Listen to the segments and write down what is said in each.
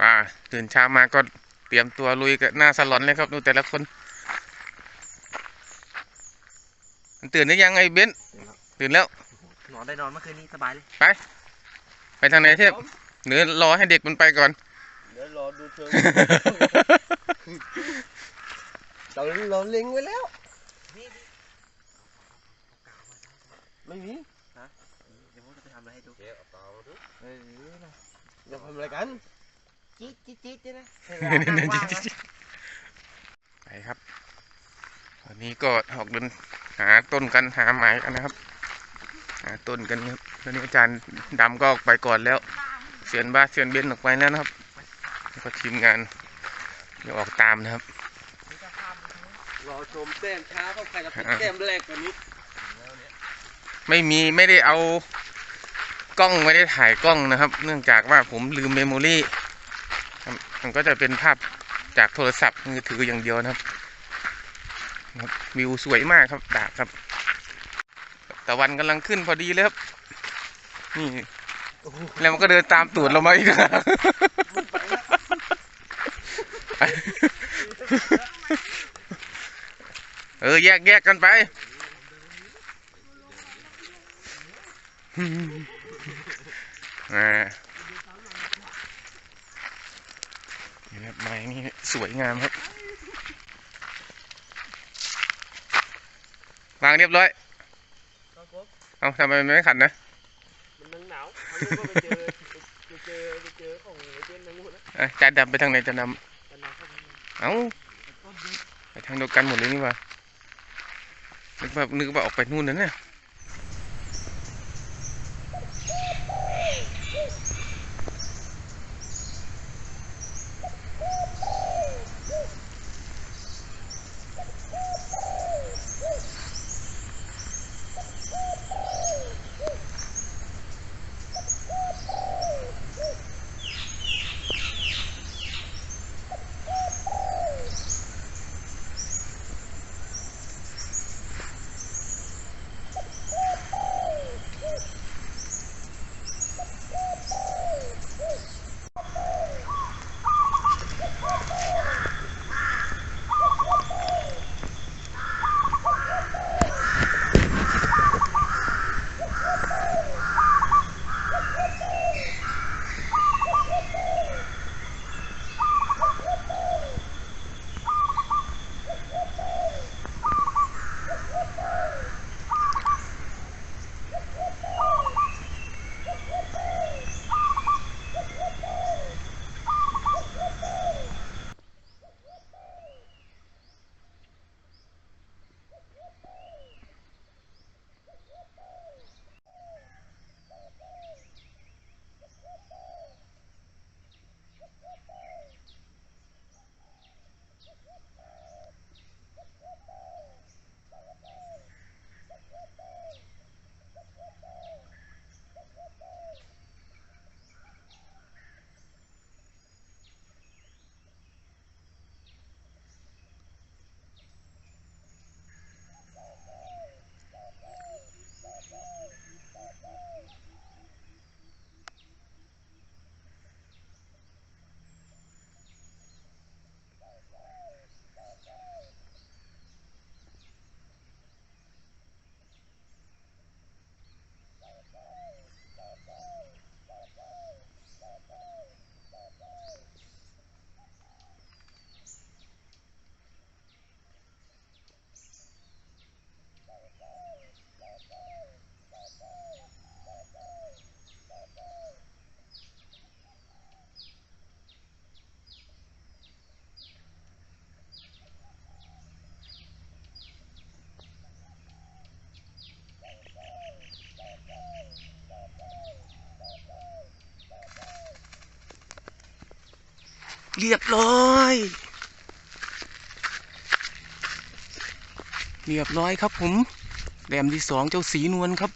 ป่าตื่นเช้ามาก็เตรียมตัวลุยกับหน้าสลอนเลยครับดูแต่ละคนมันตื่นหรือยังไงเบนซ์ตื่นแล้วนอนได้นอนเมื่อคืนนี้สบายเลยไปทางไหนเทพหรือรอให้เด็กมันไปก่อนเดี๋ยวรอดูเชิงเราเราเล็งไว้แล้วนี่นี่ไม่มีเดี๋ยวผมจะไปทำอะไรให้ดูเอออย่าทำอะไรกัน จี๊ดจี๊ดจี๊ดเนี่ยนะไปครับวันนี้ก็ออกเดินหาต้นกันหาไม้กันนะครับ หาต้นกันครับตอนนี้อาจารย์ดำก็ออกไปก่อนแล้ว เสียนบ้าเสียนเบนออกไปแล้วนะครับแล้วก็ทีมงานเดี๋ยวออกตามนะครับรอชมแต้มช้าเข้าใครจะเป็นแต้มแรกกว่านี้ไม่มีไม่ได้เอากล้องไม่ได้ถ่ายกล้องนะครับ เนื่องจากว่าผมลืมเมมโมรี่ครับ มันก็จะเป็นภาพจากโทรศัพท์มือถืออย่างเดียวนะครับวิวสวยมากครับดาดครับตะวันกำลังขึ้นพอดีเลยครับ นี่แล้วมันก็เดินตามตูดเรามาอีกนะครับเออแยกแยกกันไป อ่านี่ครับไม้นี่สวย งามครับวางเรียบร้อย เอาทำไมมันไม่ขัดนะ มันนังหนาวทำก็ไปเจอไปเจอไปเจอของไอ้เจนนังหมดนะเอ้ยจานดำไปทางไหนจานดกันนะเข้าไปำเอ้าไปทางเดียวกันหมดเลยนี่หว่านึกว่านึกว่าออกไปนู่นนั่นน่ะ เรียบร้อย เรียบร้อยครับผมแรมที่สองเจ้าสีนวลครับ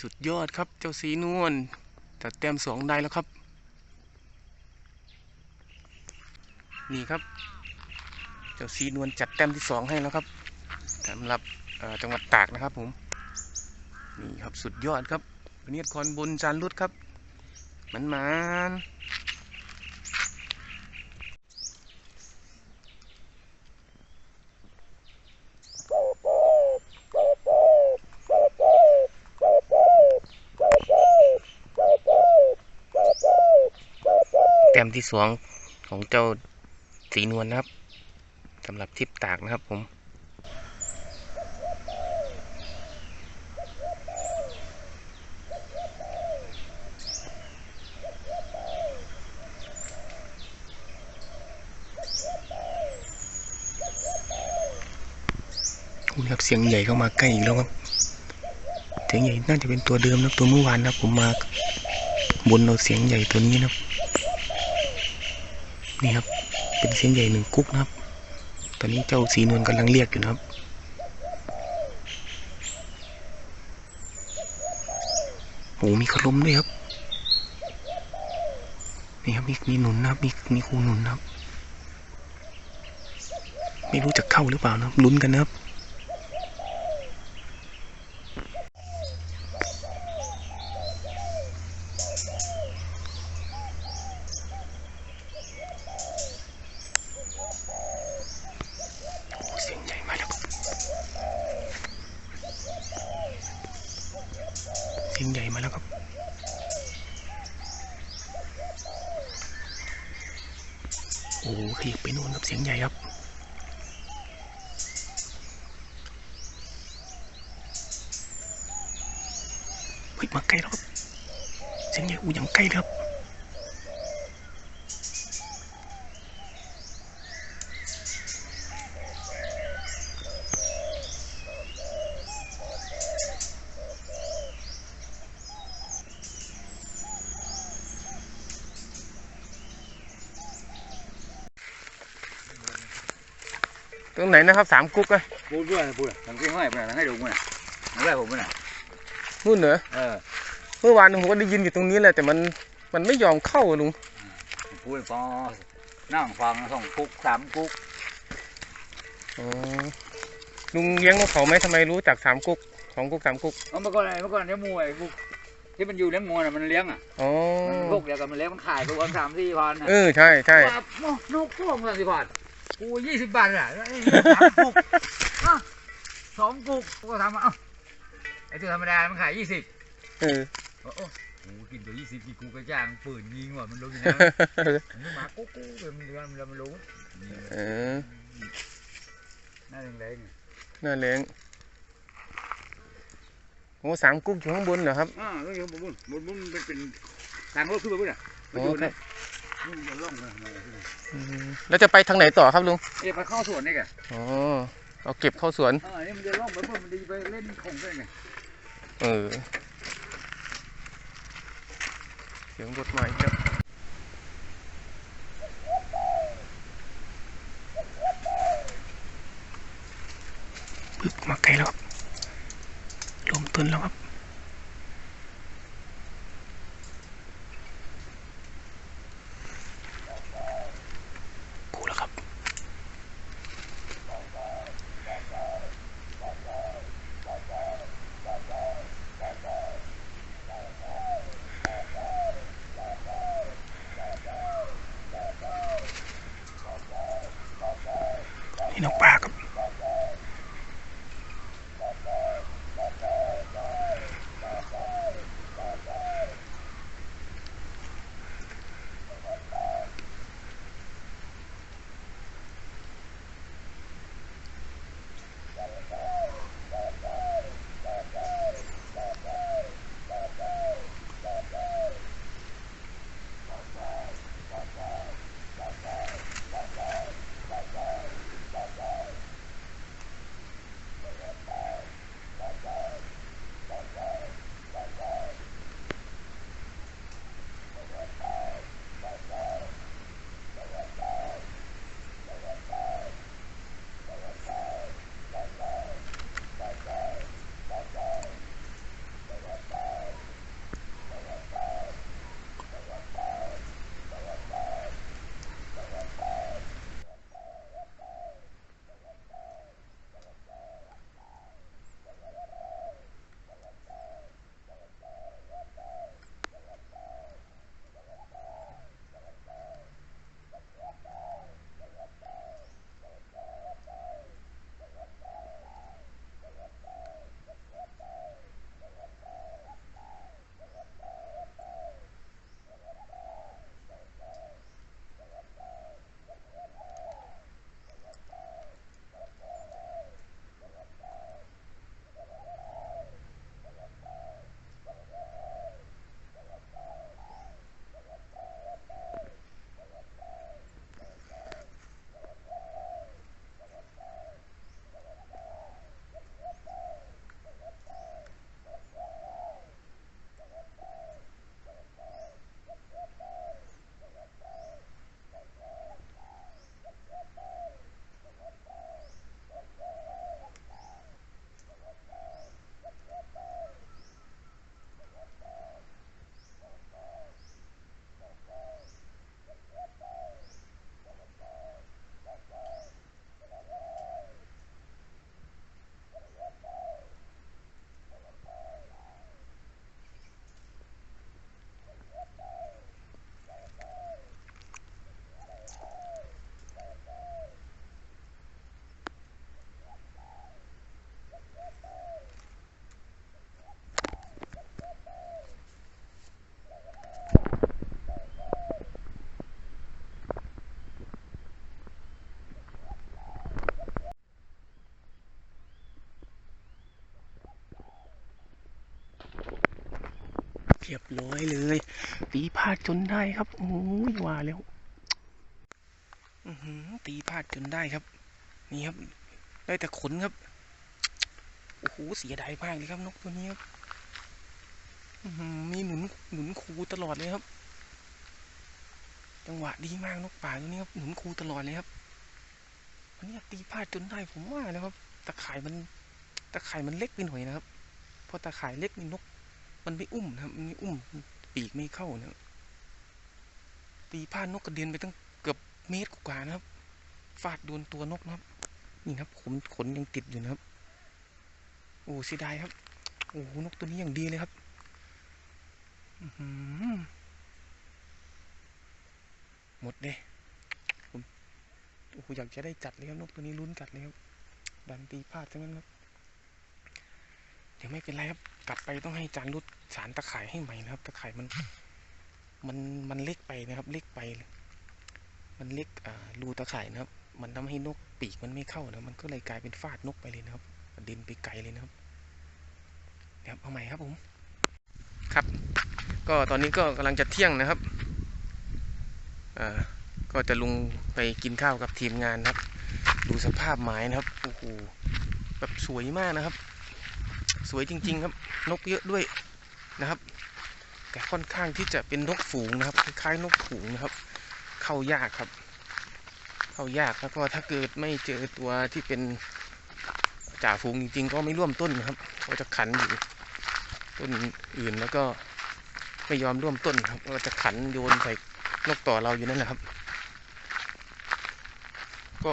สุดยอดครับเจ้าสีนวลตัดแต้มสองได้แล้วครับ นี่ครับ เจ้าสีนวลจัดแต้มที่สองให้แล้วครับสำหรับจังหวัดตากนะครับผมนี่ครับสุดยอดครับวันนี้คอนบุญจานรุดครับ มันมันแต้มที่สองของเจ้าสีนวลนะครับสำหรับทริปตากนะครับผม เสียงใหญ่เข้ามาใกล้อีกแล้วครับเสียงใหญ่น่าจะเป็นตัวเดิมนะตัวเมื่อวานนะผมมาบนเอาเสียงใหญ่ตัวนี้นะนี่ครับ เป็นเสียงใหญ่หนึ่งกุ๊กนะครับ ตอนนี้เจ้าสีนวลกำลังเรียกอยู่นะครับโอ้มีขลุ่มด้วยครับนี่ครับมีมีหนุนนะครับมีมีครูหนุนนะครับ ไม่รู้จะเข้าหรือเปล่านะครับลุ้นกันนะครับ โอ้เสียงใหญ่มาแล้วครับเสียงใหญ่มาแล้วครับ โอ้ขยับไปโน่นครับเสียงใหญ่ครับ เฮ้ยมาใกล้แล้วครับเสียงใหญ่อู้ยังใกล้เลยครับตรงไห นนะครับสามกุ๊กอะพูดด้วยพูดทำเสียงให้ไปไหนให้ดูมั้ยทำไรผมมั้ยนู่นเหรอเออเมื่อวานผมก็ได้ยินอยู่ตรงนี้แหละแต่มันมันไม่ยอมเข้าอะลุงพูดพอนั่งฟังสองกุ๊กสามกุ๊กอ๋อลุงเลี้ยงนกเขาไหมทำไมรู้จักสามกุ๊กสองกุ๊กสามกุ๊กเมื่อก่อนเมื่อก่อนเลี้ยงมวยกุ๊กที่มันอยู่เลี้ยงมวยน่ะมันเลี้ยงอะอ๋อมันกุ๊กเดียวกันมันเลี้ยงมันขายตัวสามสี่พันเออใช่ใช่ว่านกพวกสามสี่พันกูยี่สิบบาทอะสามกุ๊กสองกุ๊กกูก็ทำอะ ไอ้ตัวธรรมดา มันขายยี่สิบเออโอ้โหกินตัวยี่สิบกูก็จ้างปืนยิงว่ะมันรู้อยู่นะมันมากุ๊กกุ๊กมันเลี้ยงมันรู้เออน่าแรงๆน่าเลี้ยงโอ้สามกุ๊กอยู่ข้างบนเหรอครับอ่าต้องอยู่บนบนบนบนเป็นเป็นทางรถขึ้นไปพุ่นอะไปอ๋ออยู่ครันะบนี่มันจะล่องเลยมาเลยอืมแล้วจะไปทางไหนต่อครับลุงเดี๋ยวไปเข้าสวนนี่แกอ๋อเอาเก็บเข้าสวนอ่านี่มันจะล่องไปพุ่นมันดีไปเล่นของได้ไง เออเสียงรถมาอีกแล้วปึ๊บมาไกลแล้วครับลมต้นแล้วครับ รียบร้อยเลยตีพลาดจนได้ครับโอ้ยว่าแล้วตีพลาดจนได้ครับ นี่ครับ ได้แต่ขนครับโอ้โหเสียดายมากเลยครับนกตัวนี้ครับมีหนุนหนุนคูตลอดเลยครับ จังหวะดีมากนกป่าตัวนี้ครับหนุนคูตลอดเลยครับวันนี้ตีพลาดจนได้ผมว่านะครับตะข่ายมันตะข่ายมันเล็กไปหน่อยนะครับพอตะข่ายเล็กนี่นก มันไม่อุ้มนะมันไม่อุ้ม ปีกไม่เข้านะตีพลานกกระเด็นไปตั้งเกือบเมตรกว่านะครับ ฟาดโดนตัวนกนะครับ นี่ครับขนขนยังติดอยู่นะครับ โอ้เสียดายครับ โอ้นกตัวนี้อย่างดีเลยครับอื้อหือหมดเลยผมโอ้โหอยากจะได้จัดเลยครับนกตัวนี้ลุ้นจัดเลยครับดันตีพลาดทั้งนั้นครับเดี๋ยวไม่เป็นไรครับ กลับไปต้องให้จานรุดสารตะข่ายให้ใหม่นะครับตะข่ายมันมันมันเล็กไปนะครับ เล็กไป มันเล็กอ่ารูตะข่ายนะครับ มันทำให้นกปีกมันไม่เข้านะมันก็เลยกลายเป็นฟาดนกไปเลยนะครับด็นไปไกลเลยนะครับเดี๋ยวเอาใหม่ครับผม ครับ ก็ตอนนี้ก็กำลังจะเที่ยงนะครับอ่าก็จะลงไปกินข้าวกับทีมงานนะครับ ดูสภาพไม้นะครับโอ้โหแบบสวยมากนะครับ สวยจริง ๆ ครับ นกเยอะด้วยนะครับ แต่ค่อนข้างที่จะเป็นนกฝูงนะครับ คล้ายๆนกฝูงนะครับ เข้ายากครับ เข้ายากแล้วก็ถ้าเกิดไม่เจอตัวที่เป็นจ่าฝูงจริง ๆ ก็ไม่ร่วมต้นนะครับเขาจะขันอยู่ต้นอื่นแล้วก็ไม่ยอมร่วมต้นครับก็จะขันโยนใส่นกต่อเราอยู่นั่นแหละครับ ก็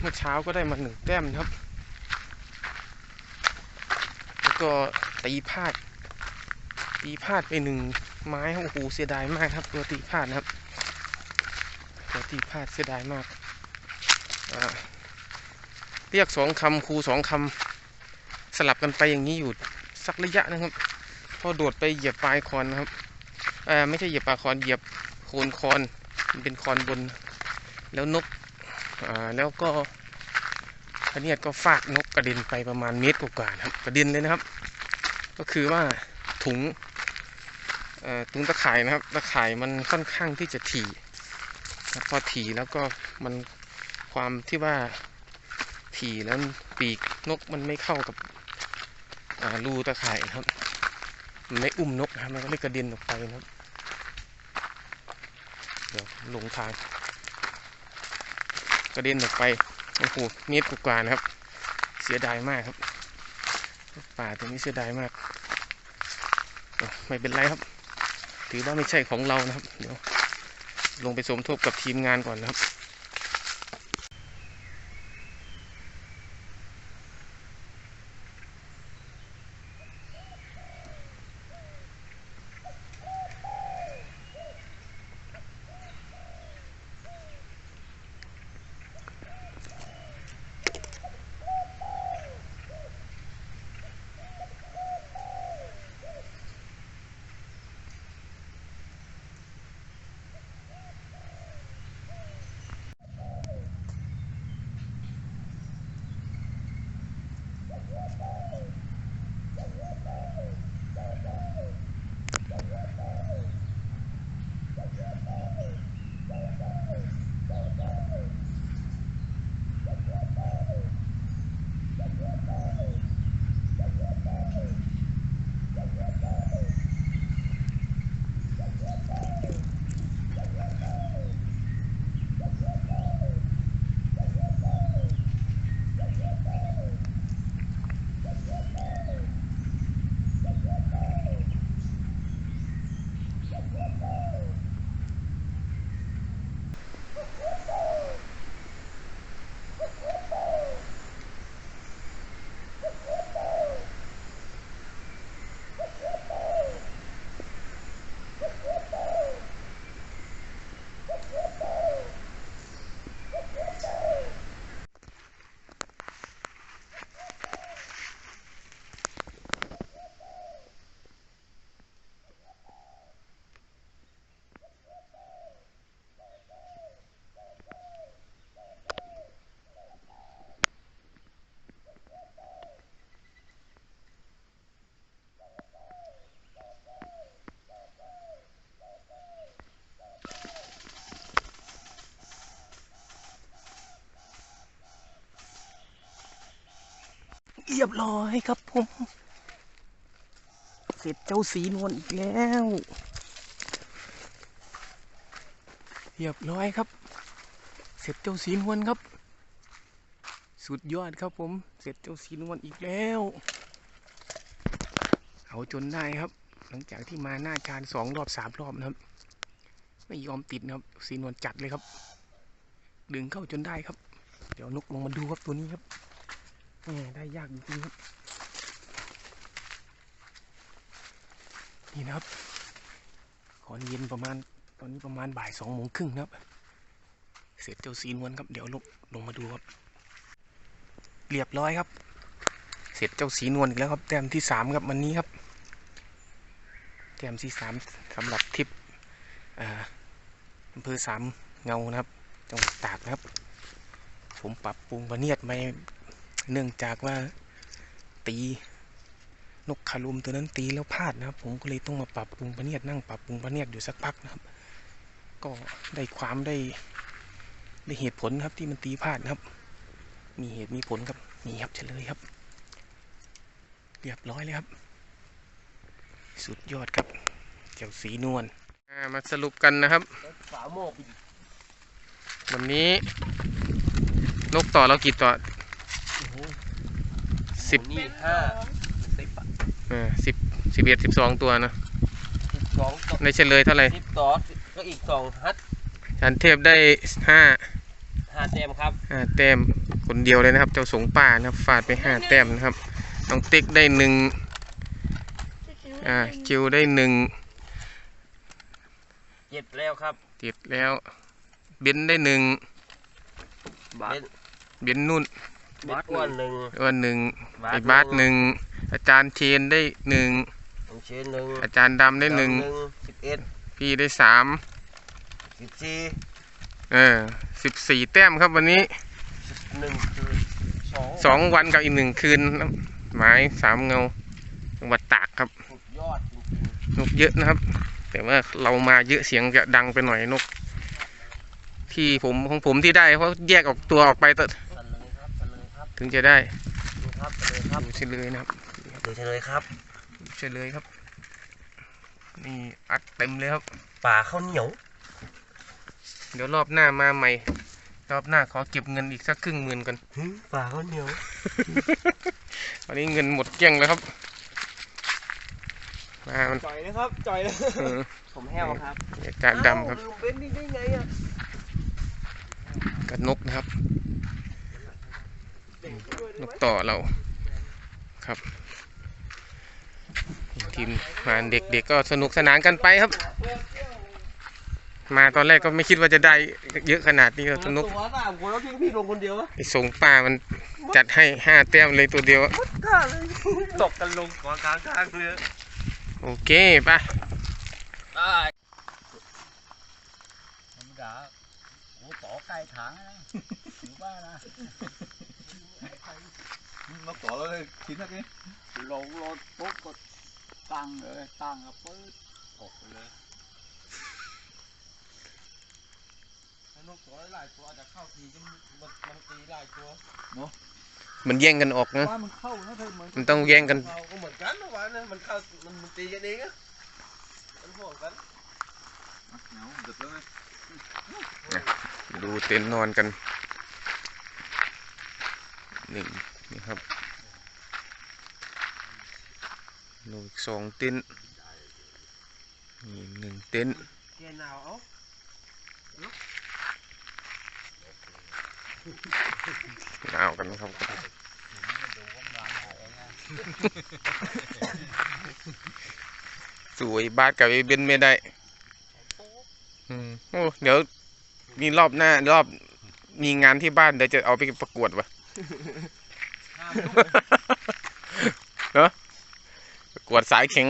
เมื่อเช้าก็ได้มาหนึ่งแต้มนะครับ ก็ตีพลาด ตีพลาดไปหนึ่งไม้ครับโอ้โหเสียดายมากครับ ตัวตีพลาดนะครับ ตัวตีพลาดเสียดายมากเรียกสองคำครูสองคำสลับกันไปอย่างนี้อยู่สักระยะนะครับ พอโดดไปเหยียบปลายคอนนะครับอ่าไม่ใช่เหยียบปลายคอนเหยียบโคนคอนมันเป็นคอนบน แล้วนกอ่าแล้วก็ พะเนียดก็ฟาดนกกระเด็นไปประมาณเมตรกว่าๆนะครับกระเด็นเลยนะครับ ก็คือว่าถุงถุงตะข่ายนะครับตะข่ายมันค่อนข้างที่จะถี่พอถี่แล้วก็มันความที่ว่าถี่แล้วปีกนกมันไม่เข้ากับรูตะข่ายนะครับมันไม่อุ้มนกนะครับมันก็เลยกระเด็นออกไปนะครับเดี๋ยวลงทางกระเด็นออกไป โอ้โหเมตรกว่านะครับ เสียดายมากครับ ป่าตัวนี้เสียดายมาก ไม่เป็นไรครับ ถือว่าไม่ใช่ของเรานะครับ เดี๋ยวลงไปสมทบกับทีมงานก่อนนะครับ เรียบร้อยครับผม เสร็จเจ้าสีนวลอีกแล้ว เรียบร้อยครับ เสร็จเจ้าสีนวลครับ สุดยอดครับผม เสร็จเจ้าสีนวลอีกแล้ว เอาจนได้ครับ หลังจากที่มาหน้าชานสองรอบสามรอบนะครับ ไม่ยอมติดนะครับ สีนวลจัดเลยครับ ดึงเข้าจนได้ครับ เดี๋ยวนกลงมาดูครับตัวนี้ครับ แหมได้ยากจริงๆครับ นี่นะครับขอนเย็นประมาณตอนนี้ประมาณบ่ายสองโมงครึ่งนะครับ เสร็จเจ้าสีนวลครับ เดี๋ยวลงลงมาดูครับ เรียบร้อยครับ เสร็จเจ้าสีนวลอีกแล้วครับ แต้มที่สามครับวันนี้ครับ แต้มที่สามสำหรับทริปอำเภอสามเงานะครับ จังหวัดตากนะครับ ผมปรับปรุงประเนียดไม่ เนื่องจากว่าตีนกคารุมตัวนั้นตีแล้วพลาดนะครับ ผมก็เลยต้องมาปรับปรุงประเนียดนั่งปรับปรุงประเนียดอยู่สักพักนะครับ ก็ได้ความได้ได้เหตุผลครับที่มันตีพลาดนะครับ มีเหตุมีผลครับนี่ครับเฉลยครับ เรียบร้อยเลยครับ สุดยอดครับเจ้าสีนวลมาสรุปกันนะครับฝาโมกวันนี้นกต่อเรากี่ต่อ สิบนี่ห้าสิบอะเออสิบสิบเอ็ดสิบสองตัวนะสิบสองต่อในเฉลยเท่าไหร่สิบต่อสิบก็อีกสองฮัทชันเทพได้ห้าห้าแต้มครับห้าแต้มคนเดียวเลยนะครับ เจ้าสงป่านะครับฟาดไปห้าแต้มนะครับน้องติ๊กได้หนึ่งอ่าคิวได้หนึ่งเจ็ดแล้วครับติดแล้วเบนได้หนึ่งบาทเบนนุ่น บาทอ้วนหนึ่งอ้วนหนึ่งบาทไอ้บาสหนึ่งอาจารย์เชนได้หนึ่งของเชนหนึ่งอาจารย์ดำได้หนึ่งสิบเอ็ดพี่ได้สามสิบสี่เออสิบสี่แต้มครับวันนี้หนึ่งคือสองสองวันกับอีกหนึ่งคืนนะหมายสามเงาจังหวัดตากครับสุดยอดจริงนกเยอะนะครับ แต่ว่าเรามาเยอะเสียงจะดังไปหน่อยนก ที่ผมของผมที่ได้เพราะแยกออกตัวออกไป ถึงจะได้ดูครับสันเลยครับดูเฉลยนะครับดูเฉลยครับดูเฉลยครับ นี่อัดเต็มเลยครับ ป่าข้าวเหนียว เดี๋ยวรอบหน้ามาใหม่ รอบหน้าขอเก็บเงินอีกสักครึ่งหมื่นกันหึป่าข้าวเหนียววันนี้เงินหมดเกลี้ยงแล้วครับมามันจ่อยนะครับจ่อยเลยเออผมแห้วครับอาจารย์ดำครับอ้าวลืมเป็นนี่ได้ไงอะกับนกนะครับ นกต่อเราครับ ทีมงานเด็กๆก็สนุกสนานกันไปครับ มาตอนแรกก็ไม่คิดว่าจะได้เยอะขนาดนี้ก็สนุกตัวสามคนแล้วพี่พี่ลงคนเดียวอะไอ้ส่งป่ามันจัดให้ห้าแต้มเลยตัวเดียวอะกล้าเลยตกกันลงกองกลางกลางเรือโอเคไปได้ธรรมดาโอ้ต่อไก่ถังนะอยู่บ้านนะ มาต่อเลยกินนักนี้ลงรถปุ๊บก็ตั้งเลยตั้งกับปื๊ดออกไปเลยนกตัวหลายตัวอาจจะเข้าทีจะมันมันตีหลายตัวมันแย่งกันออกนะว่ามันเข้านะเธอเหมือนมันต้องแย่งกันเราก็เหมือนกันนะวะนะมันเข้ามันมันตีกันเองอะมันห่วงกันเหงาดึกแล้วไงดูเต็นท์นอนกันหนึ่ง นี่ครับดูอีกสองเต็นท์นี่หนึ่งเต็นท์เกณฑ์หนาวเอาหนาวกันนะครับสวยบาสกับไอ้เบนไม่ได้อืมโอ้เดี๋ยวมีรอบหน้ารอบมีงานที่บ้านเดี๋ยวจะเอาไปประกวดวะ เนาะประกวดสายแข็ง